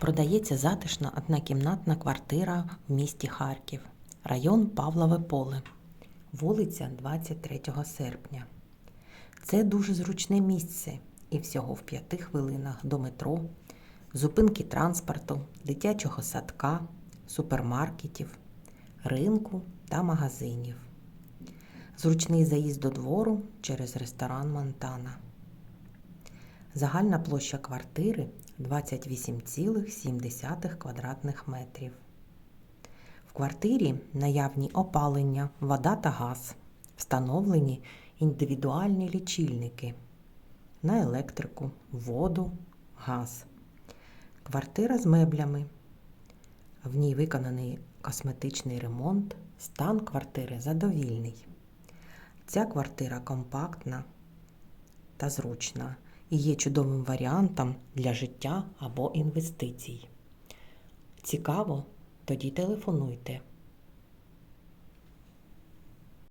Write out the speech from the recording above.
Продається затишна однокімнатна квартира в місті Харків, район Павлове Поле, вулиця 23 серпня. Це дуже зручне місце і всього в п'яти хвилинах до метро, зупинки транспорту, дитячого садка, супермаркетів, ринку та магазинів. Зручний заїзд до двору через ресторан Монтана. Загальна площа квартири 28,7 квадратних метрів. В квартирі наявні опалення, вода та газ, встановлені індивідуальні лічильники на електрику, воду, газ. Квартира з меблями. В ній виконаний косметичний ремонт, стан квартири задовільний. Ця квартира компактна та зручна і є чудовим варіантом для життя або інвестицій. Цікаво? Тоді телефонуйте